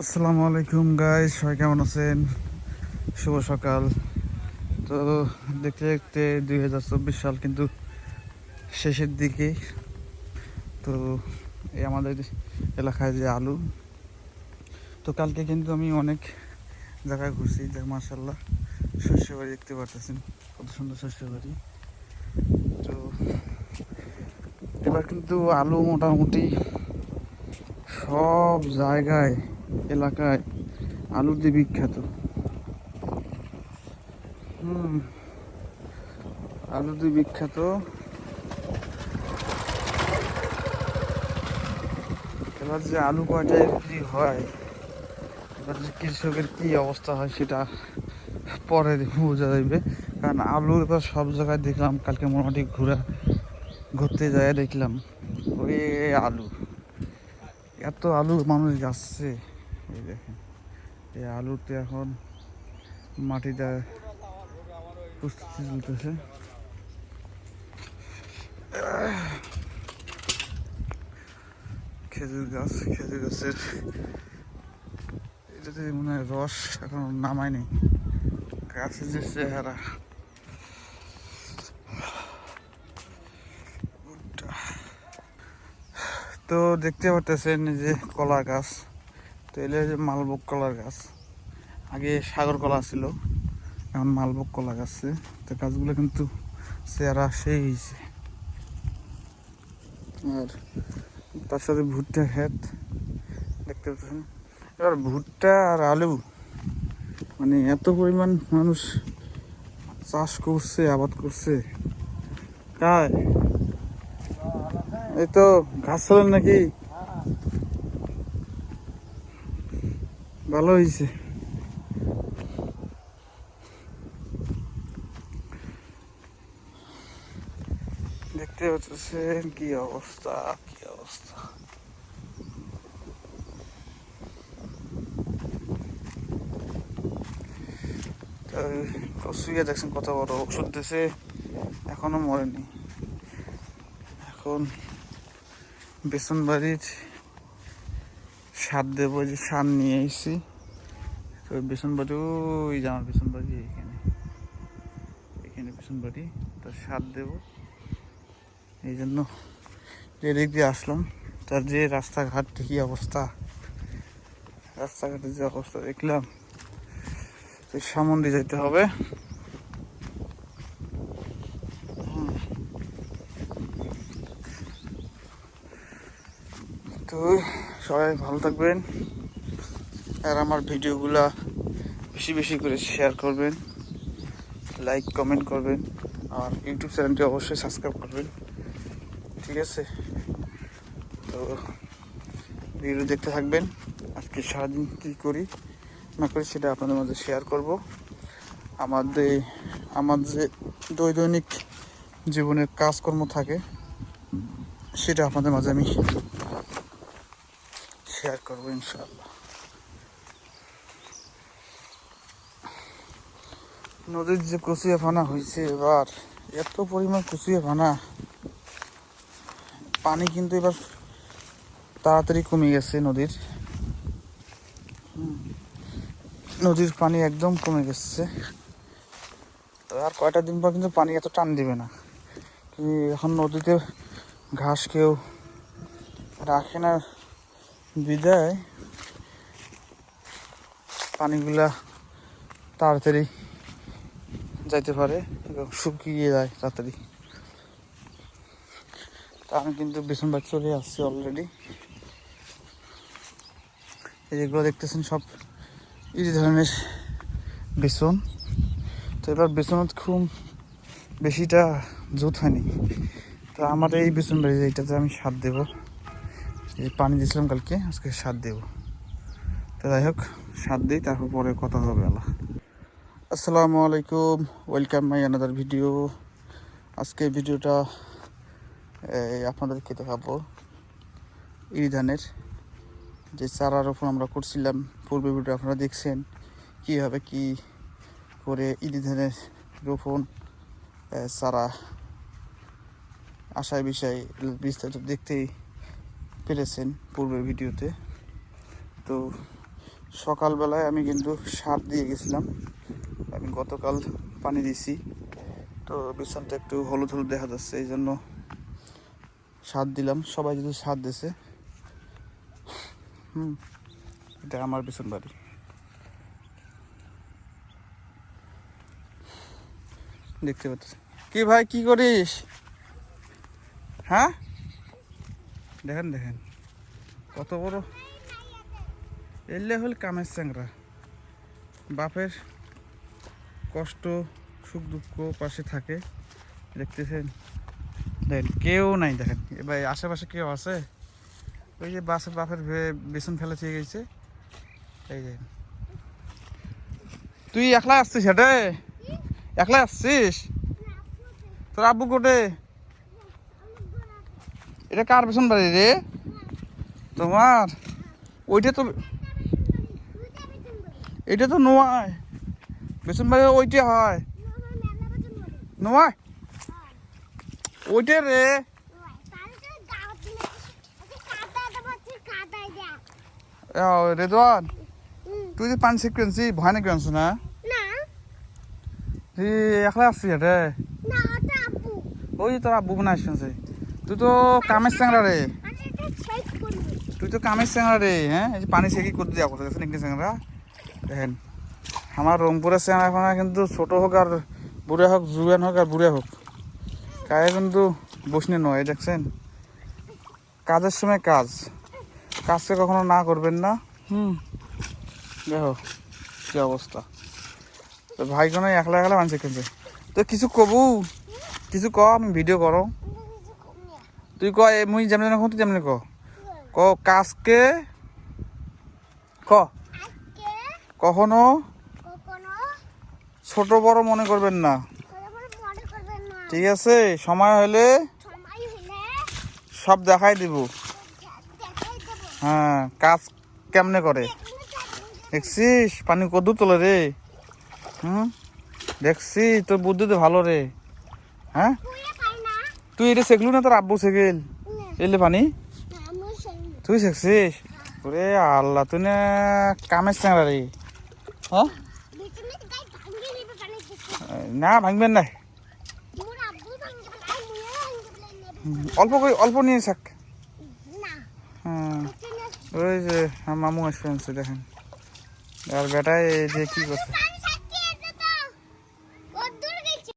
আসসালামু আলাইকুম গাইস সবাই কেমন আছেন? শুভ সকাল। তো দেখতে দেখতে দুই হাজার চব্বিশ সাল কিন্তু শেষের দিকে। তো এই আমাদের এলাকায় যে আলু, তো কালকে কিন্তু আমি অনেক জায়গায় ঘুরছি, যে মার্শাল্লাহ শস্য বাড়ি দেখতে পারতেছেন, কত সুন্দর শস্য বাড়ি। তো এবার কিন্তু আলু মোটামুটি সব জায়গায়, এলাকায় আলু দিয়ে বিখ্যাত। হুম, আলু দিয়ে বিখ্যাত। এবার যে আলু কয়টায় বিক্রি হয়, এবার যে কৃষকের কী অবস্থা হয় সেটা পরে বোঝা যাবে কারণ আলু এবার সব জায়গায় দেখলাম, কালকে মোটামুটি ঘোরা, ঘুরতে যায়, দেখলাম। ওই আলু। এত আলু মানুষ যাচ্ছে। এই দেখেন, এই আলুতে এখন মাটিটা প্রস্তুতি চলতেছে। খেজুর গাছ, খেজুর গাছের এটাতে মনে হয় রস এখন নামায়নি। গাছের যে চেহারা। তো দেখতে পারতেছেন যে কলা গাছ। তো এলে যে মালভোগ কলার গাছ। আগে সাগর কলা ছিল, এখন মালভোগ কলা গাছে তো গাছগুলো কিন্তু চেহারা সেই হয়েছে আর তার সাথে ভুট্টা ক্ষেত, দেখতে পাচ্ছেন। এবার ভুট্টা আর আলু মানে এত পরিমাণ মানুষ চাষ করছে, আবাদ করছে। কায় এই তো, ঘাস চালেন নাকি? ভালো হয়েছে দেখতে পাচ্ছেন কি অবস্থা কি অবস্থা। কসুইয়া দেখছেন কত বড় ওষুধ দিছে এখনও মরেনি। এখন বেসন বাড়ির সার দেবো, যে সার নিয়ে এসেছি। তো বেসন বাড়ি, ওই যে আমার বেসন বাড়ি এখানে। এখানে বেসন বাড়ি তো সার দেবো। এই জন্য এদিক দিয়ে আসলাম, তার যে রাস্তাঘাট, কি অবস্থা? রাস্তাঘাটের যে অবস্থা দেখলাম তো সামন্দি যেতে হবে। তো সবাই ভালো থাকবেন আর আমার ভিডিওগুলা বেশি বেশি করে শেয়ার করবেন লাইক কমেন্ট করবেন, আর ইউটিউব চ্যানেলটি অবশ্যই সাবস্ক্রাইব করবেন। ঠিক আছে? তো ভিডিও দেখতে থাকবেন, আজকে সারাদিন কী করি, না করি সেটা আপনাদের মাঝে শেয়ার করব। আমাদের আমার যে দৈনিক জীবনের কাজকর্ম থাকে, সেটা আপনাদের মাঝে আমি শেয়ার করব ইনশাআল্লাহ। নদীর যে কচুয়া ফানা হয়েছে এবার, এত পরিমাণ কচুয়া ফানা পানি কিন্তু এবার তাড়াতাড়ি কমে গেছে নদীর। নদীর পানি একদম কমে গেছে। আর কয়টা দিন পর কিন্তু পানি এত টান দিবে না। এখন নদীতে ঘাস কেউ রাখে না বিদায়। পানিগুলা তাড়াতাড়ি যাইতে পারে এবং শুকিয়ে যায় তাড়াতাড়ি। তা আমি কিন্তু বেসন বাড়ি চলে আসছি অলরেডি এই যেগুলো দেখতেছেন সব এই ধরনের বেসন তো এবার বেসনত খুব বেশিটা জোত হয়নি। তো আমার এই বেসন বাড়ি এইটাতে আমি সার দেবো। এই পানি দিয়েছিলাম কালকে, আজকে সার দেবো। তো যাই হোক সার দিই, তারপর পরে কথা হবে আল্লাহ। আসসালামু আলাইকুম, ওয়েলকাম মাই আনাদার ভিডিও আজকে ভিডিওটা আপনাদেরকে দেখাবো ইরি ধানের যে চারা রোপণ আমরা করছিলাম। পূর্বে ভিডিও আপনারা দেখছেন, কীভাবে কি করে ইরি ধানের রোপণ চারা, আশায় বিষয় বিস্তারিত দেখতেই পেরেছেন পূর্বের ভিডিওতে। তো সকালবেলায় আমি কিন্তু সার দিয়ে গেছিলাম। আমি গতকাল পানি দিছি। তো বিছানটা একটু হলুদ হলুদ দেখা যাচ্ছে, এই জন্য সার দিলাম। সবাই যদি সার দিছে, হুম, এটা আমার বিছন বাড়ি। দেখতে পাচ্ছি। কি ভাই, কি করিস? হ্যাঁ? দেখেন দেখেন। কত বড়। এলে হল কামের চ্যাংরা। বাপের কষ্ট, সুখ, দুঃখ পাশে থাকে। দেখতেছেন। দেখেন, কেউ নাই, দেখেন। এবার আশেপাশে কেউ আছে? ওই যে বাসের বাপের বেসন ফেলে থেকে গেছে। এই যে। তুই একলা আসছিস হেঁটে? একলা আসছিস? তোর আব্বু কোটে এটা কার পেছন বাড়ি রে? তোমার? ওইটা তো এটা তো নোয়ায়। পেছন বাড়ি ওইটা হয়। নোয়ায়? ওইটা রে। এ, রেদওয়ান তুই যে পানি সিকুয়েন্সি ভয় নাকি আনছো না? তুই একলা আসছিস হেঁটে ওই তোর আব্বু মনে আসছে। তুই তো কামের চ্যাংরা রে তুই তো কামের চ্যাংরা রে হ্যাঁ এই যে পানি সেকি করতে দেওয়া করতে গেছে নাকি চ্যাংরা দেখেন আমার রংপুরের চ্যাংরা এখন কিন্তু ছোট হোক আর বুড়ে হোক জুয়ান হোক আর বুড়ে হোক কায়ে কিন্তু বসনে নয় দেখছেন কাজের সময় কাজ কাজকে কখনো না করবেন না হুম। দেখো কি অবস্থা তো ভাই কোনো একলা একলা মানছে কিন্তু তো কিছু কবু কিছু ক আমি ভিডিও করো তুই ক এ মুই যেমন এখন তুই যেমন ক। ক কাজকে ক কখনো ছোট বড় মনে করবেন না। ঠিক আছে? সময় হলে সব দেখাই দিব। হ্যাঁ কাজ কেমনে করে? দেখছিস? পানি কদু তোলে রে। হুম? দেখছি তোর বুদ্ধি তো ভালো রে। হ্যাঁ? তুই এটা শেখলু না তোর আব্বু শেখেল? এলে পানি? তুই শিখছিস? ওরে আল্লাহ তুই না কামের চ্যাংরা রে। হ্যাঁ? না ভাঙবেন না। অল্প করে অল্প নিয়ে থাক হ্যাঁ ওই যে মামু আসবে দেখেন। আর বেটায় যে কি করছে?